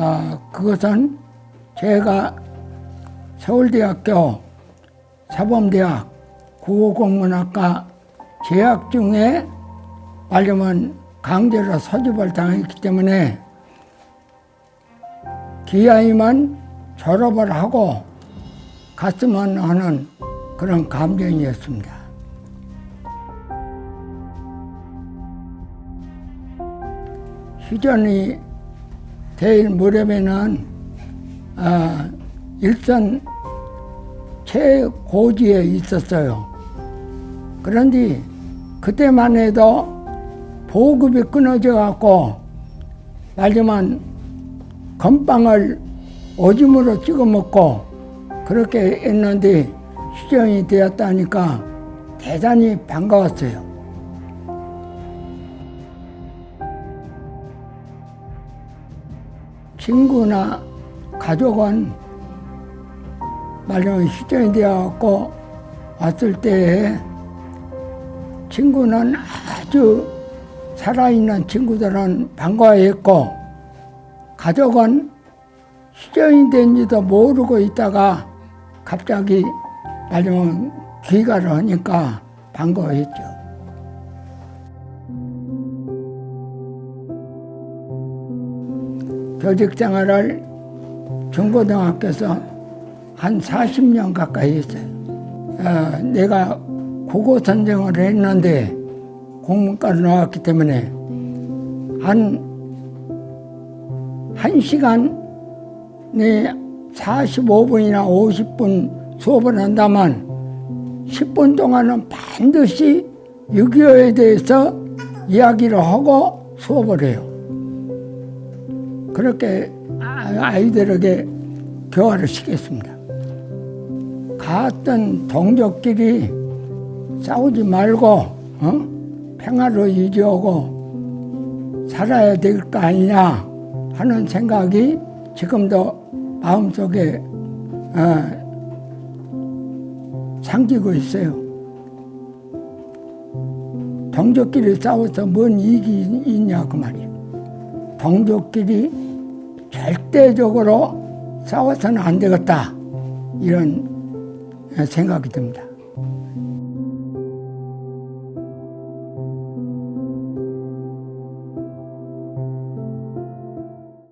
어, 그것은 제가 서울대학교 사범대학 국어국문학과 재학 중에 말하면 강제로 소집을 당했기 때문에 기아이만 졸업을 하고 갔으면 하는 그런 감정이었습니다. 휴전이 대일 무렵에는 아, 일선 최고지에 있었어요. 그런데 그때만 해도 보급이 끊어져 갖고 말하자면 건빵을 오줌으로 찍어 먹고 그렇게 했는데 휴전이 되었다니까 대단히 반가웠어요. 친구나 가족은 말하자면 휴전이 되어갖고 왔을 때 친구는 아주 살아있는 친구들은 반가워했고 가족은 휴전이 된지도 모르고 있다가 갑자기 말하자면 귀가를 하니까 반가워했죠. 교직 생활을 중고등학교에서 한 40년 가까이 했어요. 어, 내가 국어 선생을 했는데 공문과를 나왔기 때문에 한, 한 시간에 45분이나 50분 수업을 한다면 10분 동안은 반드시 6.25에 대해서 이야기를 하고 수업을 해요. 그렇게 아- 아이들에게 교화를 시켰습니다. 갔던 동족끼리 싸우지 말고 어? 평화를 유지하고 살아야 될 거 아니냐 하는 생각이 지금도 마음속에 어, 상기고 있어요. 동족끼리 싸워서 뭔 이익이 있냐 그 말이에요. 동족끼리 절대적으로 싸워서는 안 되겠다 이런 생각이 듭니다.